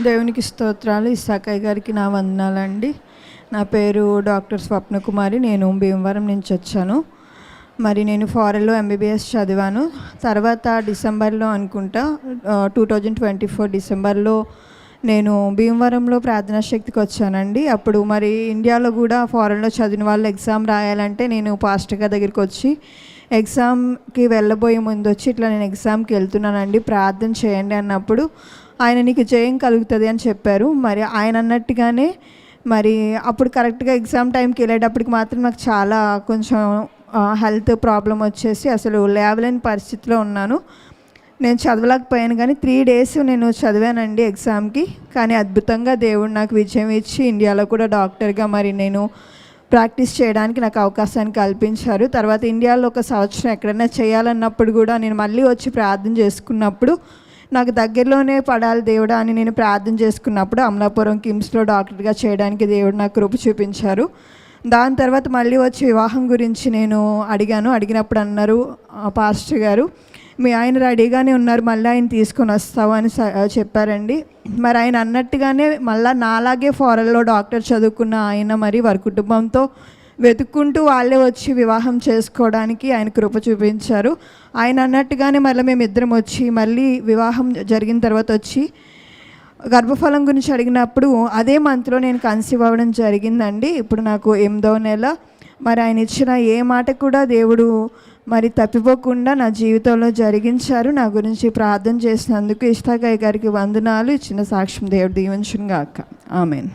దేవునికి స్తోత్రాలు. ఇసాకయ్య గారికి నా వందనాలండి. నా పేరు డాక్టర్ స్వప్న కుమారి నేను భీమవరం నుంచి వచ్చాను. మరి నేను ఫారెన్లో ఎంబీబీఎస్ చదివాను. తర్వాత డిసెంబర్లో అనుకుంటా టూ థౌజండ్ ట్వంటీ ఫోర్ డిసెంబర్లో నేను భీమవరంలో ప్రార్థనా శక్తికి వచ్చానండి. అప్పుడు మరి ఇండియాలో కూడా ఫారెన్లో చదివిన వాళ్ళు ఎగ్జామ్ రాయాలంటే నేను పాస్టర్ గారి దగ్గరికి వచ్చి ఎగ్జామ్కి వెళ్ళబోయే ముందు వచ్చి ఇట్లా నేను ఎగ్జామ్కి వెళ్తున్నానండి ప్రార్థన చేయండి అన్నప్పుడు ఆయన నీకు జయం కలుగుతుంది అని చెప్పారు. మరి ఆయన అన్నట్టుగానే మరి అప్పుడు కరెక్ట్గా ఎగ్జామ్ టైంకి వెళ్ళేటప్పటికి మాత్రం నాకు చాలా కొంచెం హెల్త్ ప్రాబ్లం వచ్చేసి అసలు లేవలేని పరిస్థితిలో ఉన్నాను. నేను చదవలేకపోయాను కానీ త్రీ డేస్ నేను చదివానండి ఎగ్జామ్కి కానీ అద్భుతంగా దేవుడు నాకు విజయం ఇచ్చి ఇండియాలో కూడా డాక్టర్గా మరి నేను ప్రాక్టీస్ చేయడానికి నాకు అవకాశాన్ని కల్పించారు. తర్వాత ఇండియాలో ఒక సంవత్సరం ఎక్కడైనా చేయాలన్నప్పుడు కూడా నేను మళ్ళీ వచ్చి ప్రార్థన చేసుకున్నప్పుడు నాకు దగ్గరలోనే పడాలి దేవుడా అని నేను ప్రార్థన చేసుకున్నప్పుడు అమలాపురం కిమ్స్లో డాక్టర్గా చేయడానికి దేవుడు నాకు కృప చూపించారు. దాని తర్వాత మళ్ళీ వచ్చి వివాహం గురించి నేను అడిగాను. అడిగినప్పుడు అన్నారు పాస్టర్ గారు మీ ఆయన రెడీగానే ఉన్నారు మళ్ళీ ఆయన తీసుకొని వస్తావు? అని స- చెప్పారండి. మరి ఆయన అన్నట్టుగానే మళ్ళీ నాలాగే ఫారెన్లో డాక్టర్ చదువుకున్న ఆయన మరి వారి కుటుంబంతో వెతుక్కుంటూ వాళ్ళే వచ్చి వివాహం చేసుకోవడానికి ఆయన కృప చూపించారు. ఆయన అన్నట్టుగానే మళ్ళీ మేము ఇద్దరం వచ్చి మళ్ళీ వివాహం జరిగిన తర్వాత వచ్చి గర్భఫలం గురించి అడిగినప్పుడు అదే మంత్లో నేను కన్సీవ్ అవ్వడం జరిగిందండి. ఇప్పుడు నాకు ఎనిమిదవ నెల. మరి ఆయన ఇచ్చిన ఏ మాట కూడా దేవుడు మరి తప్పిపోకుండా నా జీవితంలో జరిగించారు. నా గురించి ప్రార్థన చేసినందుకు ఇష్టాకాయ గారికి వందనాలు. ఇచ్చిన సాక్ష్యం దేవుడు దీవించును గాక ఆమెన్.